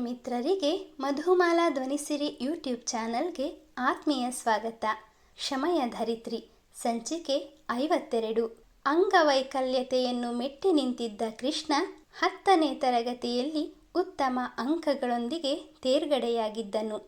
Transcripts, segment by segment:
ಮಿತ್ರರಿಗೆ ಮಧುಮಾಲಾ ಧ್ವನಿಸಿರಿ ಯೂಟ್ಯೂಬ್ ಚಾನಲ್ಗೆ ಆತ್ಮೀಯ ಸ್ವಾಗತ. ಶಮಯ ಧರಿತ್ರಿ. ಸಂಚಿಕೆ ಐವತ್ತೆರಡು. ಅಂಗವೈಕಲ್ಯತೆಯನ್ನು ಮೆಟ್ಟಿ ನಿಂತಿದ್ದ ಕೃಷ್ಣ ಹತ್ತನೇ ತರಗತಿಯಲ್ಲಿ ಉತ್ತಮ ಅಂಕಗಳೊಂದಿಗೆ ತೇರ್ಗಡೆಯಾಗಿದ್ದನು.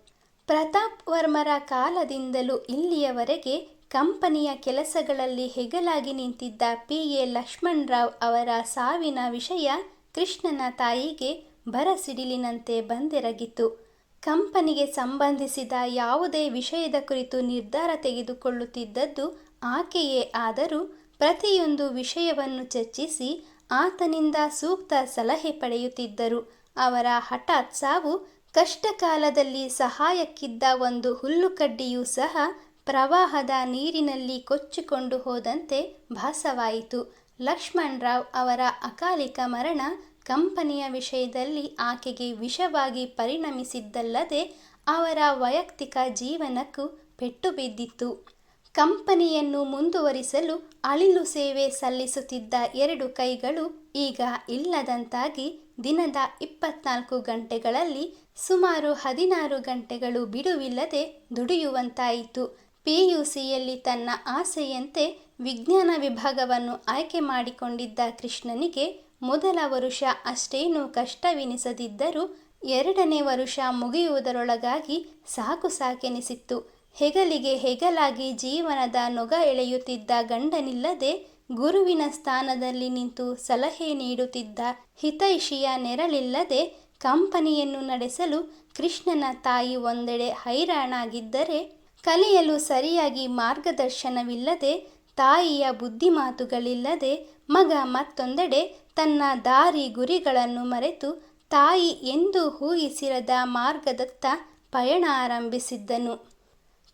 ಪ್ರತಾಪ್ ವರ್ಮರ ಕಾಲದಿಂದಲೂ ಇಲ್ಲಿಯವರೆಗೆ ಕಂಪನಿಯ ಕೆಲಸಗಳಲ್ಲಿ ಹೆಗಲಾಗಿ ನಿಂತಿದ್ದ ಪಿ ಎ ಲಕ್ಷ್ಮಣರಾವ್ ಅವರ ಸಾವಿನ ವಿಷಯ ಕೃಷ್ಣನ ತಾಯಿಗೆ ಬರಸಿಡಿಲಿನಂತೆ ಬಂದೆರಗಿತು ಕಂಪನಿಗೆ ಸಂಬಂಧಿಸಿದ ಯಾವುದೇ ವಿಷಯದ ಕುರಿತು ನಿರ್ಧಾರ ತೆಗೆದುಕೊಳ್ಳುತ್ತಿದ್ದದ್ದು ಆಕೆಯೇ ಆದರೂ ಪ್ರತಿಯೊಂದು ವಿಷಯವನ್ನು ಚರ್ಚಿಸಿ ಆತನಿಂದ ಸೂಕ್ತ ಸಲಹೆ ಪಡೆಯುತ್ತಿದ್ದರು. ಅವರ ಹಠಾತ್ ಸಾವು ಕಷ್ಟಕಾಲದಲ್ಲಿ ಸಹಾಯಕ್ಕಿದ್ದ ಒಂದು ಹುಲ್ಲುಕಡ್ಡಿಯೂ ಸಹ ಪ್ರವಾಹದ ನೀರಿನಲ್ಲಿ ಕೊಚ್ಚಿಕೊಂಡು ಹೋದಂತೆ ಭಾಸವಾಯಿತು. ಲಕ್ಷ್ಮಣರಾವ್ ಅವರ ಅಕಾಲಿಕ ಮರಣ ಕಂಪನಿಯ ವಿಷಯದಲ್ಲಿ ಆಕೆಗೆ ವಿಷವಾಗಿ ಪರಿಣಮಿಸಿದ್ದಲ್ಲದೆ ಅವರ ವೈಯಕ್ತಿಕ ಜೀವನಕ್ಕೂ ಪೆಟ್ಟು ಬಿದ್ದಿತ್ತು. ಕಂಪನಿಯನ್ನು ಮುಂದುವರಿಸಲು ಅಳಿಲು ಸೇವೆ ಸಲ್ಲಿಸುತ್ತಿದ್ದ ಎರಡು ಕೈಗಳು ಈಗ ಇಲ್ಲದಂತಾಗಿ ದಿನದ ಇಪ್ಪತ್ನಾಲ್ಕು ಗಂಟೆಗಳಲ್ಲಿ ಸುಮಾರು ಹದಿನಾರು ಗಂಟೆಗಳು ಬಿಡುವಿಲ್ಲದೆ ದುಡಿಯುವಂತಾಯಿತು. ಪಿಯುಸಿಯಲ್ಲಿ ತನ್ನ ಆಸೆಯಂತೆ ವಿಜ್ಞಾನ ವಿಭಾಗವನ್ನು ಆಯ್ಕೆ ಮಾಡಿಕೊಂಡಿದ್ದ ಕೃಷ್ಣನಿಗೆ ಮೊದಲ ವರುಷ ಅಷ್ಟೇನೂ ಕಷ್ಟವೆನಿಸದಿದ್ದರೂ ಎರಡನೇ ವರುಷ ಮುಗಿಯುವುದರೊಳಗಾಗಿ ಸಾಕು ಸಾಕೆನಿಸಿತ್ತು. ಹೆಗಲಿಗೆ ಹೆಗಲಾಗಿ ಜೀವನದ ನೊಗ ಎಳೆಯುತ್ತಿದ್ದ ಗಂಡನಿಲ್ಲದೆ ಗುರುವಿನ ಸ್ಥಾನದಲ್ಲಿ ನಿಂತು ಸಲಹೆ ನೀಡುತ್ತಿದ್ದ ಹಿತೈಷಿಯ ನೆರಳಿಲ್ಲದೆ ಕಂಪನಿಯನ್ನು ನಡೆಸಲು ಕೃಷ್ಣನ ತಾಯಿ ಒಂದೆಡೆ ಹೈರಾಣಾಗಿದ್ದರೆ ಕಲಿಯಲು ಸರಿಯಾಗಿ ಮಾರ್ಗದರ್ಶನವಿಲ್ಲದೆ ತಾಯಿಯ ಬುದ್ಧಿಮಾತುಗಳಿಲ್ಲದೆ ಮಗ ಮತ್ತೊಂದೆಡೆ ತನ್ನ ದಾರಿ ಗುರಿಗಳನ್ನು ಮರೆತು ತಾಯಿ ಎಂದು ಊಹಿಸಿರದ ಮಾರ್ಗದತ್ತ ಪಯಣ ಆರಂಭಿಸಿದ್ದನು.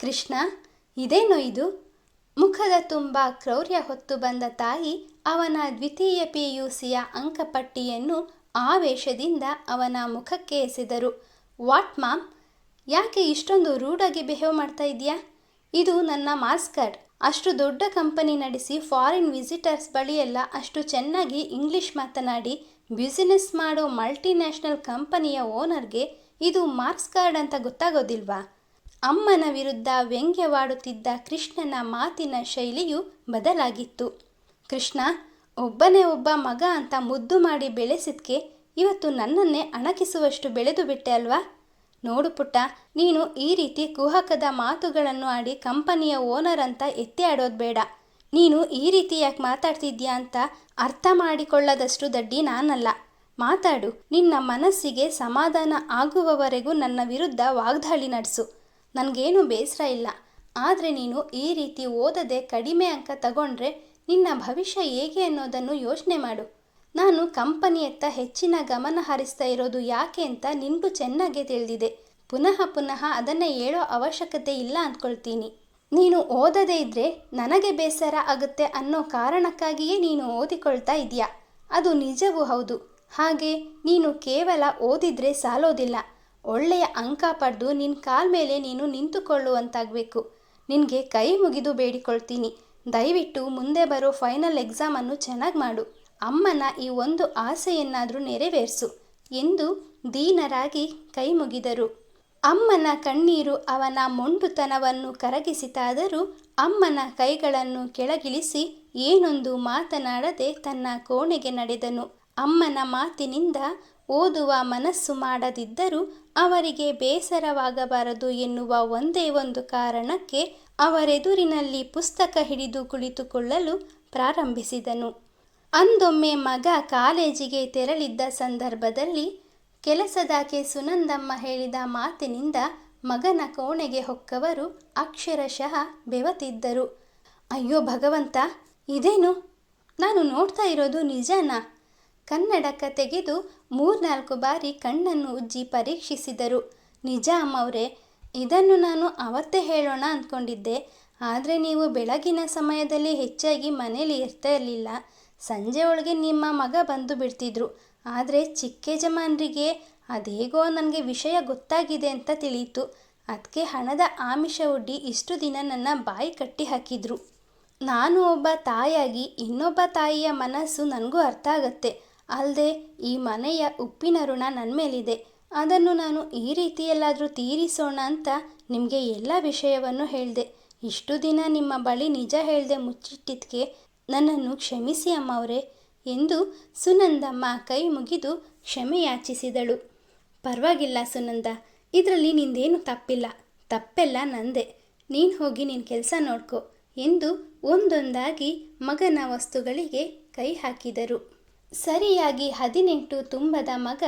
ಕೃಷ್ಣ, ಇದೇನೋ ಇದು? ಮುಖದ ತುಂಬ ಕ್ರೌರ್ಯ ಹೊತ್ತು ಬಂದ ತಾಯಿ ಅವನ ದ್ವಿತೀಯ ಪಿ ಯು ಸಿಯ ಅಂಕಪಟ್ಟಿಯನ್ನು ಆವೇಶದಿಂದ ಅವನ ಮುಖಕ್ಕೆ ಎಸೆದರು. ವಾಟ್ ಮಾಮ್ ಯಾಕೆ ಇಷ್ಟೊಂದು ರೂಢಾಗಿ ಬಿಹೇವ್ ಮಾಡ್ತಾ ಇದೆಯಾ ಇದು ನನ್ನ ಮಾರ್ಕ್ಸ್ ಕಾರ್ಡ್ ಅಷ್ಟು ದೊಡ್ಡ ಕಂಪನಿ ನಡೆಸಿ ಫಾರಿನ್ ವಿಸಿಟರ್ಸ್ ಬಳಿಯೆಲ್ಲ ಅಷ್ಟು ಚೆನ್ನಾಗಿ ಇಂಗ್ಲಿಷ್ ಮಾತನಾಡಿ ಬ್ಯುಸಿನೆಸ್ ಮಾಡೋ ಮಲ್ಟಿನ್ಯಾಷನಲ್ ಕಂಪನಿಯ ಓನರ್ಗೆ ಇದು ಮಾರ್ಕ್ಸ್ ಕಾರ್ಡ್ ಅಂತ ಗೊತ್ತಾಗೋದಿಲ್ವಾ? ಅಮ್ಮನ ವಿರುದ್ಧ ವ್ಯಂಗ್ಯವಾಡುತ್ತಿದ್ದ ಕೃಷ್ಣನ ಮಾತಿನ ಶೈಲಿಯು ಬದಲಾಗಿತ್ತು. ಕೃಷ್ಣ, ಒಬ್ಬನೇ ಒಬ್ಬ ಮಗ ಅಂತ ಮುದ್ದು ಮಾಡಿ ಬೆಳೆಸಿದ್ಕೆ ಇವತ್ತು ನನ್ನನ್ನೇ ಅಣಕಿಸುವಷ್ಟು ಬೆಳೆದು ಬಿಟ್ಟೆ ಅಲ್ವಾ? ನೋಡು ಪುಟ್ಟ, ನೀನು ಈ ರೀತಿ ಕುಹಕದ ಮಾತುಗಳನ್ನು ಆಡಿ ಕಂಪನಿಯ ಓನರ್ ಅಂತ ಎತ್ತಿ ಆಡೋದು ಬೇಡ. ನೀನು ಈ ರೀತಿ ಯಾಕೆ ಮಾತಾಡ್ತಿದ್ಯಾ ಅಂತ ಅರ್ಥ ಮಾಡಿಕೊಳ್ಳದಷ್ಟು ದಡ್ಡಿ ನಾನಲ್ಲ. ಮಾತಾಡು, ನಿನ್ನ ಮನಸ್ಸಿಗೆ ಸಮಾಧಾನ ಆಗುವವರೆಗೂ ನನ್ನ ವಿರುದ್ಧ ವಾಗ್ದಾಳಿ ನಡೆಸು. ನನಗೇನು ಬೇಸರ ಇಲ್ಲ. ಆದರೆ ನೀನು ಈ ರೀತಿ ಓದದೆ ಕಡಿಮೆ ಅಂಕ ತಗೊಂಡ್ರೆ ನಿನ್ನ ಭವಿಷ್ಯ ಹೇಗೆ ಅನ್ನೋದನ್ನು ಯೋಚನೆ ಮಾಡು. ನಾನು ಕಂಪನಿಯತ್ತ ಹೆಚ್ಚಿನ ಗಮನ ಹರಿಸ್ತಾ ಇರೋದು ಯಾಕೆ ಅಂತ ನಿನಗೂ ಚೆನ್ನಾಗೇ ತಿಳಿದಿದೆ. ಪುನಃ ಪುನಃ ಅದನ್ನು ಹೇಳೋ ಅವಶ್ಯಕತೆ ಇಲ್ಲ ಅಂದ್ಕೊಳ್ತೀನಿ ನೀನು ಓದದೇ ಇದ್ದರೆ ನನಗೆ ಬೇಸರ ಆಗುತ್ತೆ ಅನ್ನೋ ಕಾರಣಕ್ಕಾಗಿಯೇ ನೀನು ಓದಿಕೊಳ್ತಾ ಇದೆಯಾ? ಅದು ನಿಜವೂ ಹೌದು. ಹಾಗೆ ನೀನು ಕೇವಲ ಓದಿದ್ರೆ ಸಾಲೋದಿಲ್ಲ. ಒಳ್ಳೆಯ ಅಂಕ ಪಡೆದು ನಿನ್ನ ಕಾಲ್ ಮೇಲೆ ನೀನು ನಿಂತುಕೊಳ್ಳುವಂತಾಗಬೇಕು. ನಿನಗೆ ಕೈ ಮುಗಿದು ಬೇಡಿಕೊಳ್ತೀನಿ. ದಯವಿಟ್ಟು ಮುಂದೆ ಬರೋ ಫೈನಲ್ ಎಕ್ಸಾಮನ್ನು ಚೆನ್ನಾಗಿ ಮಾಡು. ಅಮ್ಮನ ಈ ಒಂದು ಆಸೆಯನ್ನಾದರೂ ನೆರವೇರಿಸು ಎಂದು ದೀನರಾಗಿ ಕೈ ಮುಗಿದರು ಅಮ್ಮನ ಕಣ್ಣೀರು ಅವನ ಮೊಂಡುತನವನ್ನು ಕರಗಿಸಿತಾದರೂ ಅಮ್ಮನ ಕೈಗಳನ್ನು ಕೆಳಗಿಳಿಸಿ ಏನೊಂದು ಮಾತನಾಡದೆ ತನ್ನ ಕೋಣೆಗೆ ನಡೆದನು. ಅಮ್ಮನ ಮಾತಿನಿಂದ ಓದುವ ಮನಸ್ಸು ಮಾಡದಿದ್ದರೂ ಅವರಿಗೆ ಬೇಸರವಾಗಬಾರದು ಎನ್ನುವ ಒಂದೇ ಒಂದು ಕಾರಣಕ್ಕೆ ಅವರೆದುರಿನಲ್ಲಿ ಪುಸ್ತಕ ಹಿಡಿದು ಕುಳಿತುಕೊಳ್ಳಲು ಪ್ರಾರಂಭಿಸಿದನು. ಅಂದೊಮ್ಮೆ ಮಗ ಕಾಲೇಜಿಗೆ ತೆರಳಿದ್ದ ಸಂದರ್ಭದಲ್ಲಿ ಕೆಲಸದಾಕೆ ಸುನಂದಮ್ಮ ಹೇಳಿದ ಮಾತಿನಿಂದ ಮಗನ ಕೋಣೆಗೆ ಹೊಕ್ಕವರು ಅಕ್ಷರಶಃ ಬೆವತಿದ್ದರು. ಅಯ್ಯೋ ಭಗವಂತ, ಇದೇನು? ನಾನು ನೋಡ್ತಾ ಇರೋದು ನಿಜನಾ? ಕನ್ನಡಕ ತೆಗೆದು ಮೂರ್ನಾಲ್ಕು ಬಾರಿ ಕಣ್ಣನ್ನು ಉಜ್ಜಿ ಪರೀಕ್ಷಿಸಿದರು. ನಿಜ ಅಮ್ಮವ್ರೆ, ಇದನ್ನು ನಾನು ಅವತ್ತೇ ಹೇಳೋಣ ಅಂದ್ಕೊಂಡಿದ್ದೆ. ಆದರೆ ನೀವು ಬೆಳಗಿನ ಸಮಯದಲ್ಲಿ ಹೆಚ್ಚಾಗಿ ಮನೇಲಿ ಇರ್ತಾ ಇರಲಿಲ್ಲ. ಸಂಜೆ ಒಳಗೆ ನಿಮ್ಮ ಮಗ ಬಂದು ಬಿಡ್ತಿದ್ರು. ಆದರೆ ಚಿಕ್ಕ ಯಜಮಾನರಿಗೆ ಅದೇಗೋ ನನಗೆ ವಿಷಯ ಗೊತ್ತಾಗಿದೆ ಅಂತ ತಿಳಿಯಿತು. ಅದಕ್ಕೆ ಹಣದ ಆಮಿಷ ಒಡ್ಡಿ ಇಷ್ಟು ದಿನ ನನ್ನ ಬಾಯಿ ಕಟ್ಟಿ ಹಾಕಿದ್ರು. ನಾನು ಒಬ್ಬ ತಾಯಿಯಾಗಿ ಇನ್ನೊಬ್ಬ ತಾಯಿಯ ಮನಸ್ಸು ನನಗೂ ಅರ್ಥ ಆಗತ್ತೆ. ಅಲ್ಲದೆ ಈ ಮನೆಯ ಉಪ್ಪಿನ ಋಣ ನನ್ನ ಮೇಲಿದೆ. ಅದನ್ನು ನಾನು ಈ ರೀತಿಯಲ್ಲಾದರೂ ತೀರಿಸೋಣ ಅಂತ ನಿಮಗೆ ಎಲ್ಲ ವಿಷಯವನ್ನು ಹೇಳಿದೆ. ಇಷ್ಟು ದಿನ ನಿಮ್ಮ ಬಳಿ ನಿಜ ಹೇಳದೆ ಮುಚ್ಚಿಟ್ಟಿದ್ದಕ್ಕೆ ನನ್ನನ್ನು ಕ್ಷಮಿಸಿ ಅಮ್ಮವರೇ ಎಂದು ಸುನಂದಮ್ಮ ಕೈ ಮುಗಿದು ಕ್ಷಮೆಯಾಚಿಸಿದಳು. ಪರವಾಗಿಲ್ಲ ಸುನಂದ, ಇದರಲ್ಲಿ ನಿಂದೇನು ತಪ್ಪಿಲ್ಲ. ತಪ್ಪೆಲ್ಲ ನಂದೆ. ನೀನು ಹೋಗಿ ನಿನ್ನ ಕೆಲಸ ನೋಡ್ಕೋ ಎಂದು ಒಂದೊಂದಾಗಿ ಮಗನ ವಸ್ತುಗಳಿಗೆ ಕೈ ಹಾಕಿದರು. ಸರಿಯಾಗಿ ಹದಿನೆಂಟು ತುಂಬದ ಮಗ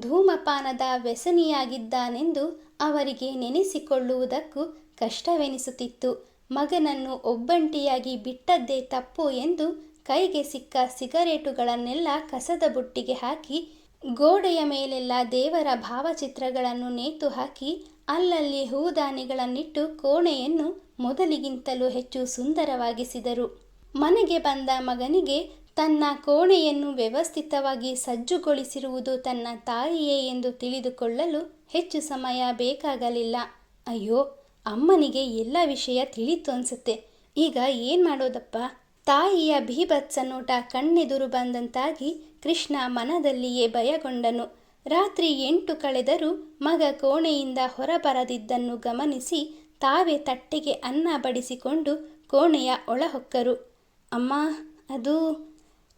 ಧೂಮಪಾನದ ವ್ಯಸನಿಯಾಗಿದ್ದಾನೆಂದು ಅವರಿಗೆ ನೆನೆಸಿಕೊಳ್ಳುವುದಕ್ಕೂ ಕಷ್ಟವೆನಿಸುತ್ತಿತ್ತು. ಮಗನನ್ನು ಒಬ್ಬಂಟಿಯಾಗಿ ಬಿಟ್ಟದ್ದೇ ತಪ್ಪು ಎಂದು ಕೈಗೆ ಸಿಕ್ಕ ಸಿಗರೇಟುಗಳನ್ನೆಲ್ಲ ಕಸದ ಬುಟ್ಟಿಗೆ ಹಾಕಿ, ಗೋಡೆಯ ಮೇಲೆಲ್ಲ ದೇವರ ಭಾವಚಿತ್ರಗಳನ್ನು ನೇತು ಹಾಕಿ, ಅಲ್ಲಲ್ಲಿ ಹೂದಾನಿಗಳನ್ನಿಟ್ಟು ಕೋಣೆಯನ್ನು ಮೊದಲಿಗಿಂತಲೂ ಹೆಚ್ಚು ಸುಂದರವಾಗಿಸಿದರು. ಮನೆಗೆ ಬಂದ ಮಗನಿಗೆ ತನ್ನ ಕೋಣೆಯನ್ನು ವ್ಯವಸ್ಥಿತವಾಗಿ ಸಜ್ಜುಗೊಳಿಸಿರುವುದು ತನ್ನ ತಾಯಿಯೇ ಎಂದು ತಿಳಿದುಕೊಳ್ಳಲು ಹೆಚ್ಚು ಸಮಯ ಬೇಕಾಗಲಿಲ್ಲ. ಅಯ್ಯೋ ಅಮ್ಮನಿಗೆ ಎಲ್ಲ ವಿಷಯ ತಿಳಿತು ಅನ್ಸುತ್ತೆ. ಈಗ ಏನು ಮಾಡೋದಪ್ಪ? ತಾಯಿಯ ಭೀಭತ್ಸ ನೋಟ ಕಣ್ಣೆದುರು ಬಂದಂತಾಗಿ ಕೃಷ್ಣ ಮನದಲ್ಲಿಯೇ ಭಯಗೊಂಡನು. ರಾತ್ರಿ ಎಂಟು ಕಳೆದರೂ ಮಗ ಕೋಣೆಯಿಂದ ಹೊರಬರದಿದ್ದನ್ನು ಗಮನಿಸಿ ತಾವೇ ತಟ್ಟೆಗೆ ಅನ್ನ ಬಡಿಸಿಕೊಂಡು ಕೋಣೆಯ ಒಳಹೊಕ್ಕರು. ಅಮ್ಮ, ಅದು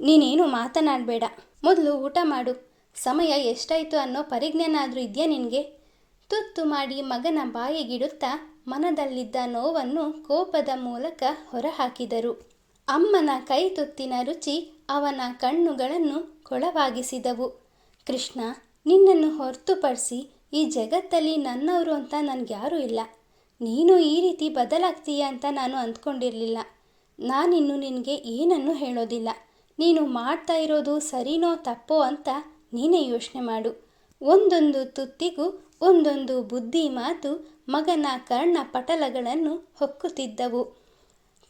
ನೀನೇನು ಮಾತನಾಡಬೇಡ. ಮೊದಲು ಊಟ ಮಾಡು. ಸಮಯ ಎಷ್ಟಾಯಿತು ಅನ್ನೋ ಪರಿಜ್ಞಾನ ಆದರೂ ಇದೆಯಾ ನಿನಗೆ? ತುತ್ತು ಮಾಡಿ ಮಗನ ಬಾಯಿಗಿಡುತ್ತಾ ಮನದಲ್ಲಿದ್ದ ನೋವನ್ನು ಕೋಪದ ಮೂಲಕ ಹೊರಹಾಕಿದರು. ಅಮ್ಮನ ಕೈ ತುತ್ತಿನ ರುಚಿ ಅವನ ಕಣ್ಣುಗಳನ್ನು ಕೊಳವಾಗಿಸಿದವು. ಕೃಷ್ಣ, ನಿನ್ನನ್ನು ಹೊರತುಪಡಿಸಿ ಈ ಜಗತ್ತಲ್ಲಿ ನನ್ನವರು ಅಂತ ನನಗ್ಯಾರೂ ಇಲ್ಲ. ನೀನು ಈ ರೀತಿ ಬದಲಾಗ್ತೀಯ ಅಂತ ನಾನು ಅಂದ್ಕೊಂಡಿರಲಿಲ್ಲ. ನಾನಿನ್ನು ನಿನಗೆ ಏನನ್ನು ಹೇಳೋದಿಲ್ಲ. ನೀನು ಮಾಡ್ತಾ ಇರೋದು ಸರಿನೋ ತಪ್ಪೋ ಅಂತ ನೀನೇ ಯೋಚನೆ ಮಾಡು. ಒಂದೊಂದು ತುತ್ತಿಗೂ ಒಂದೊಂದು ಬುದ್ಧಿ ಮಾತು ಮಗನ ಕರ್ಣ ಪಟಲಗಳನ್ನು ಹೊಕ್ಕುತ್ತಿದ್ದವು.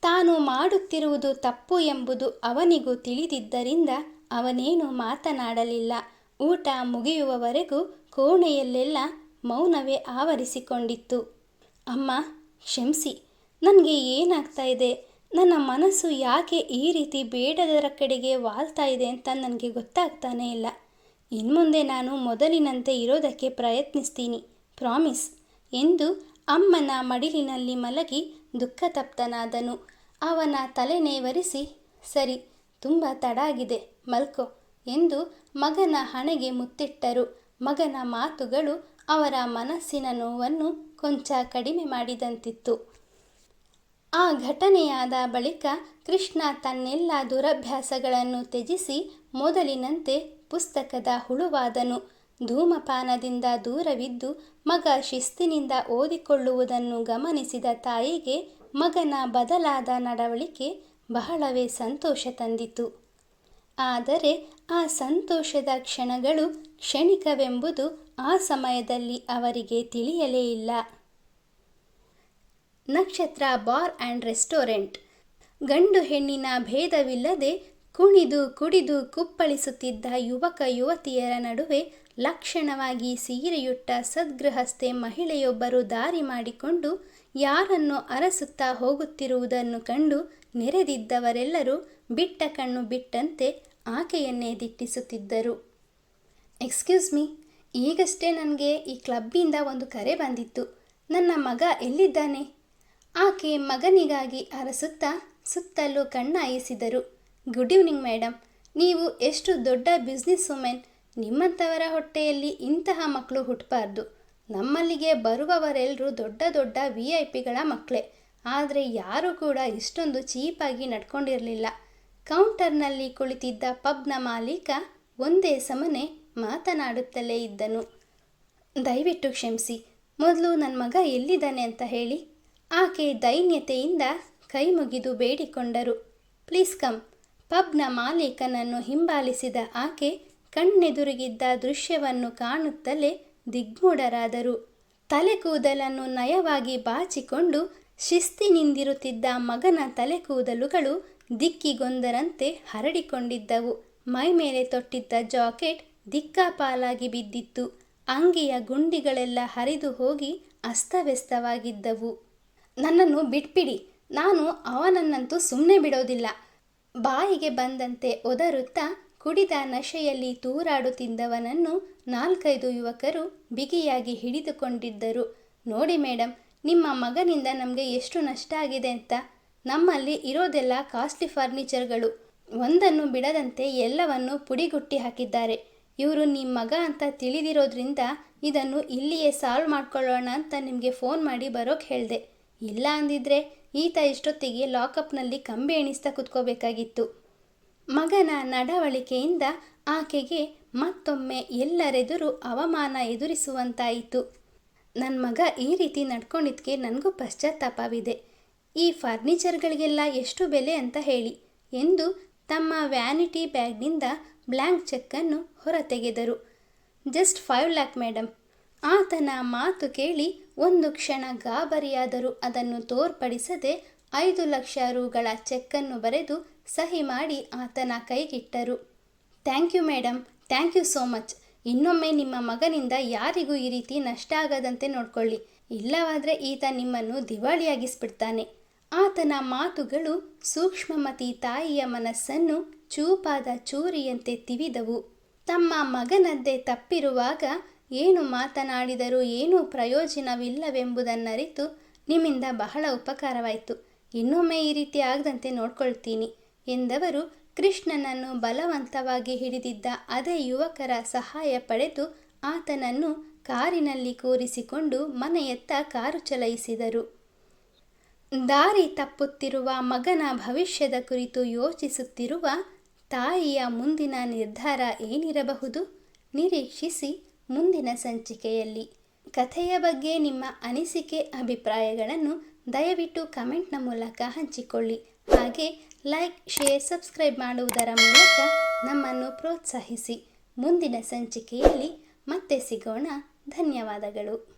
ತಾನು ಮಾಡುತ್ತಿರುವುದು ತಪ್ಪು ಎಂಬುದು ಅವನಿಗೂ ತಿಳಿದಿದ್ದರಿಂದ ಅವನೇನು ಮಾತನಾಡಲಿಲ್ಲ. ಊಟ ಮುಗಿಯುವವರೆಗೂ ಕೋಣೆಯಲ್ಲೆಲ್ಲ ಮೌನವೇ ಆವರಿಸಿಕೊಂಡಿತ್ತು. ಅಮ್ಮ, ಕ್ಷಮಿಸಿ, ನನಗೆ ಏನಾಗ್ತಾ ಇದೆ? ನನ್ನ ಮನಸ್ಸು ಯಾಕೆ ಈ ರೀತಿ ಬೇಡದರ ಕಡೆಗೆ ವಾಲ್ತಾ ಇದೆ ಅಂತ ನನಗೆ ಗೊತ್ತಾಗ್ತಾನೇ ಇಲ್ಲ. ಇನ್ಮುಂದೆ ನಾನು ಮೊದಲಿನಂತೆ ಇರೋದಕ್ಕೆ ಪ್ರಯತ್ನಿಸ್ತೀನಿ, ಪ್ರಾಮಿಸ್, ಎಂದು ಅಮ್ಮನ ಮಡಿಲಿನಲ್ಲಿ ಮಲಗಿ ದುಃಖತಪ್ತನಾದನು. ಅವನ ತಲೆ ನೇವರಿಸಿ ಸರಿ, ತುಂಬ ತಡ ಆಗಿದೆ ಮಲ್ಕೋ, ಎಂದು ಮಗನ ಹಣೆಗೆ ಮುತ್ತಿಟ್ಟರು. ಮಗನ ಮಾತುಗಳು ಅವರ ಮನಸ್ಸಿನ ನೋವನ್ನು ಕೊಂಚ ಕಡಿಮೆ ಮಾಡಿದಂತಿತ್ತು. ಆ ಘಟನೆಯಾದ ಬಳಿಕ ಕೃಷ್ಣ ತನ್ನೆಲ್ಲ ದುರಭ್ಯಾಸಗಳನ್ನು ತ್ಯಜಿಸಿ ಮೊದಲಿನಂತೆ ಪುಸ್ತಕದ ಹುಳುವಾದನು. ಧೂಮಪಾನದಿಂದ ದೂರವಿದ್ದು ಮಗ ಶಿಸ್ತಿನಿಂದ ಓದಿಕೊಳ್ಳುವುದನ್ನು ಗಮನಿಸಿದ ತಾಯಿಗೆ ಮಗನ ಬದಲಾದ ನಡವಳಿಕೆ ಬಹಳವೇ ಸಂತೋಷ ತಂದಿತು. ಆದರೆ ಆ ಸಂತೋಷದ ಕ್ಷಣಗಳು ಕ್ಷಣಿಕವೆಂಬುದು ಆ ಸಮಯದಲ್ಲಿ ಅವರಿಗೆ ತಿಳಿಯಲೇ ಇಲ್ಲ. ನಕ್ಷತ್ರ, ಬಾರ್ ಆ್ಯಂಡ್ ರೆಸ್ಟೋರೆಂಟ್. ಗಂಡು ಹೆಣ್ಣಿನ ಭೇದವಿಲ್ಲದೆ ಕುಣಿದು ಕುಡಿದು ಕುಪ್ಪಳಿಸುತ್ತಿದ್ದ ಯುವಕ ಯುವತಿಯರ ನಡುವೆ ಲಕ್ಷಣವಾಗಿ ಸೀರೆಯುಟ್ಟ ಸದ್ಗೃಹಸ್ಥೆ ಮಹಿಳೆಯೊಬ್ಬರು ದಾರಿ ಮಾಡಿಕೊಂಡು ಯಾರನ್ನು ಅರಸುತ್ತಾ ಹೋಗುತ್ತಿರುವುದನ್ನು ಕಂಡು ನೆರೆದಿದ್ದವರೆಲ್ಲರೂ ಬಿಟ್ಟ ಕಣ್ಣು ಬಿಟ್ಟಂತೆ ಆಕೆಯನ್ನೇ ದಿಟ್ಟಿಸುತ್ತಿದ್ದರು. ಎಕ್ಸ್ಕ್ಯೂಸ್ ಮೀ ಈಗಷ್ಟೇ ನನಗೆ ಈ ಕ್ಲಬ್ಬಿಂದ ಒಂದು ಕರೆ ಬಂದಿತ್ತು. ನನ್ನ ಮಗ ಎಲ್ಲಿದ್ದಾನೆ? ಆಕೆ ಮಗನಿಗಾಗಿ ಅರಸುತ್ತಾ ಸುತ್ತಲೂ ಕಣ್ಣಾಯಿಸಿದರು. ಗುಡ್ ಈವ್ನಿಂಗ್ ಮೇಡಮ್ ನೀವು ಎಷ್ಟು ದೊಡ್ಡ ಬಿಸ್ನೆಸ್ ವುಮೆನ್ ನಿಮ್ಮಂಥವರ ಹೊಟ್ಟೆಯಲ್ಲಿ ಇಂತಹ ಮಕ್ಕಳು ಹುಟ್ಟಬಾರ್ದು ನಮ್ಮಲ್ಲಿಗೆ ಬರುವವರೆಲ್ಲರೂ ದೊಡ್ಡ ದೊಡ್ಡ ವಿ ಐ ಪಿಗಳ ಮಕ್ಕಳೇ. ಆದರೆ ಯಾರೂ ಕೂಡ ಇಷ್ಟೊಂದು ಚೀಪಾಗಿ ನಡ್ಕೊಂಡಿರಲಿಲ್ಲ. ಕೌಂಟರ್ನಲ್ಲಿ ಕುಳಿತಿದ್ದ ಪಬ್ನ ಮಾಲೀಕ ಒಂದೇ ಸಮನೆ ಮಾತನಾಡುತ್ತಲೇ ಇದ್ದನು. ದಯವಿಟ್ಟು ಕ್ಷಮಿಸಿ. ಮೊದಲು ನನ್ನ ಮಗ ಎಲ್ಲಿದ್ದಾನೆ ಅಂತ ಹೇಳಿ. ಆಕೆ ದೈನ್ಯತೆಯಿಂದ ಕೈಮುಗಿದು ಬೇಡಿಕೊಂಡರು. Please come. ಪಬ್ನ ಮಾಲೀಕನನ್ನು ಹಿಂಬಾಲಿಸಿದ ಆಕೆ ಕಣ್ಣೆದುರಿಗಿದ್ದ ದೃಶ್ಯವನ್ನು ಕಾಣುತ್ತಲೇ ದಿಗ್ಮೂಢರಾದರು ತಲೆ ಕೂದಲನ್ನು ನಯವಾಗಿ ಬಾಚಿಕೊಂಡು ಶಿಸ್ತಿನಿಂದಿರುತ್ತಿದ್ದ ಮಗನ ತಲೆ ಕೂದಲುಗಳು ದಿಕ್ಕಿಗೊಂದರಂತೆ ಹರಡಿಕೊಂಡಿದ್ದವು. ಮೈ ಮೇಲೆ ತೊಟ್ಟಿದ್ದ ಜಾಕೆಟ್ ದಿಕ್ಕಾಪಾಲಾಗಿ ಬಿದ್ದಿತ್ತು. ಅಂಗಿಯ ಗುಂಡಿಗಳೆಲ್ಲ ಹರಿದು ಹೋಗಿ ಅಸ್ತವ್ಯಸ್ತವಾಗಿದ್ದವು. ನನ್ನನ್ನು ಬಿಟ್ಬಿಡಿ. ನಾನು ಅವನನ್ನಂತೂ ಸುಮ್ಮನೆ ಬಿಡೋದಿಲ್ಲ. ಬಾಯಿಗೆ ಬಂದಂತೆ ಒದರುತ್ತಾ ಕುಡಿದ ನಶೆಯಲ್ಲಿ ತೂರಾಡುತ್ತಿದ್ದವನನ್ನು ನಾಲ್ಕೈದು ಯುವಕರು ಬಿಗಿಯಾಗಿ ಹಿಡಿದುಕೊಂಡಿದ್ದರು. ನೋಡಿ ಮೇಡಮ್ ನಿಮ್ಮ ಮಗನಿಂದ ನಮಗೆ ಎಷ್ಟು ನಷ್ಟ ಆಗಿದೆ ಅಂತ. ನಮ್ಮಲ್ಲಿ ಇರೋದೆಲ್ಲ ಕಾಸ್ಟ್ಲಿ ಫರ್ನಿಚರ್ಗಳು. ಒಂದನ್ನು ಬಿಡದಂತೆ ಎಲ್ಲವನ್ನು ಪುಡಿಗುಟ್ಟಿ ಹಾಕಿದ್ದಾರೆ. ಇವರು ನಿಮ್ಮ ಮಗ ಅಂತ ತಿಳಿದಿರೋದ್ರಿಂದ ಇದನ್ನು ಇಲ್ಲಿಯೇ ಸಾಲ್ವ್ ಮಾಡ್ಕೊಳ್ಳೋಣ ಅಂತ ನಿಮಗೆ ಫೋನ್ ಮಾಡಿ ಬರೋಕ್ಕೆ ಹೇಳಿದೆ. ಇಲ್ಲ ಅಂದಿದ್ರೆ ಈತ ಇಷ್ಟೊತ್ತಿಗೆ ಲಾಕಪ್ನಲ್ಲಿ ಕಂಬಿ ಎಣಿಸ್ತಾ ಕುತ್ಕೋಬೇಕಾಗಿತ್ತು. ಮಗನ ನಡವಳಿಕೆಯಿಂದ ಆಕೆಗೆ ಮತ್ತೊಮ್ಮೆ ಎಲ್ಲರೆದುರು ಅವಮಾನ ಎದುರಿಸುವಂತಾಯಿತು. ನನ್ನ ಮಗ ಈ ರೀತಿ ನಡ್ಕೊಂಡಿದ್ಕೆ ನನಗೂ ಪಶ್ಚಾತ್ತಾಪವಿದೆ. ಈ ಫರ್ನಿಚರ್ಗಳಿಗೆಲ್ಲ ಎಷ್ಟು ಬೆಲೆ ಅಂತ ಹೇಳಿ ಎಂದು ತಮ್ಮ ವ್ಯಾನಿಟಿ ಬ್ಯಾಗ್ನಿಂದ ಬ್ಲ್ಯಾಂಕ್ ಚೆಕ್ಕನ್ನು ಹೊರತೆಗೆದರು. ಜಸ್ಟ್ ಫೈವ್ ಲ್ಯಾಕ್ ಮೇಡಮ್ ಆತನ ಮಾತು ಕೇಳಿ ಒಂದು ಕ್ಷಣ ಗಾಬರಿಯಾದರೂ ಅದನ್ನು ತೋರ್ಪಡಿಸದೆ ಐದು ಲಕ್ಷ ರೂಗಳ ಚೆಕ್ಕನ್ನು ಬರೆದು ಸಹಿ ಮಾಡಿ ಆತನ ಕೈಗಿಟ್ಟರು. Thank you madam thank you so much. ಇನ್ನೊಮ್ಮೆ ನಿಮ್ಮ ಮಗನಿಂದ ಯಾರಿಗೂ ಈ ರೀತಿ ನಷ್ಟ ಆಗದಂತೆ ನೋಡ್ಕೊಳ್ಳಿ. ಇಲ್ಲವಾದರೆ ಈತ ನಿಮ್ಮನ್ನು ದಿವಾಳಿಯಾಗಿಸ್ಬಿಡ್ತಾನೆ. ಆತನ ಮಾತುಗಳು ಸೂಕ್ಷ್ಮಮತಿ ತಾಯಿಯ ಮನಸ್ಸನ್ನು ಚೂಪಾದ ಚೂರಿಯಂತೆ ತಿವಿದವು. ತಮ್ಮ ಮಗನದ್ದೇ ತಪ್ಪಿರುವಾಗ ಏನು ಮಾತನಾಡಿದರೂ ಏನೂ ಪ್ರಯೋಜನವಿಲ್ಲವೆಂಬುದನ್ನರಿತು ನಿಮ್ಮಿಂದ ಬಹಳ ಉಪಕಾರವಾಯಿತು. ಇನ್ನೊಮ್ಮೆ ಈ ರೀತಿ ಆಗದಂತೆ ನೋಡ್ಕೊಳ್ತೀನಿ, ಎಂದವರು ಕೃಷ್ಣನನ್ನು ಬಲವಂತವಾಗಿ ಹಿಡಿದಿದ್ದ ಅದೇ ಯುವಕರ ಸಹಾಯ ಪಡೆದು ಆತನನ್ನು ಕಾರಿನಲ್ಲಿ ಕೂರಿಸಿಕೊಂಡು ಮನೆಯತ್ತ ಕಾರು ಚಲಾಯಿಸಿದರು. ದಾರಿ ತಪ್ಪುತ್ತಿರುವ ಮಗನ ಭವಿಷ್ಯದ ಕುರಿತು ಯೋಚಿಸುತ್ತಿರುವ ತಾಯಿಯ ಮುಂದಿನ ನಿರ್ಧಾರ ಏನಿರಬಹುದು? ನಿರೀಕ್ಷಿಸಿ. ಮುಂದಿನ ಸಂಚಿಕೆಯಲ್ಲಿ. ಕಥೆಯ ಬಗ್ಗೆ ನಿಮ್ಮ ಅನಿಸಿಕೆ, ಅಭಿಪ್ರಾಯಗಳನ್ನು ದಯವಿಟ್ಟು ಕಮೆಂಟ್ನ ಮೂಲಕ ಹಂಚಿಕೊಳ್ಳಿ. ಹಾಗೆ ಲೈಕ್, ಶೇರ್, ಸಬ್ಸ್ಕ್ರೈಬ್ ಮಾಡುವುದರ ಮೂಲಕ ನಮ್ಮನ್ನು ಪ್ರೋತ್ಸಾಹಿಸಿ. ಮುಂದಿನ ಸಂಚಿಕೆಯಲ್ಲಿ ಮತ್ತೆ ಸಿಗೋಣ. ಧನ್ಯವಾದಗಳು.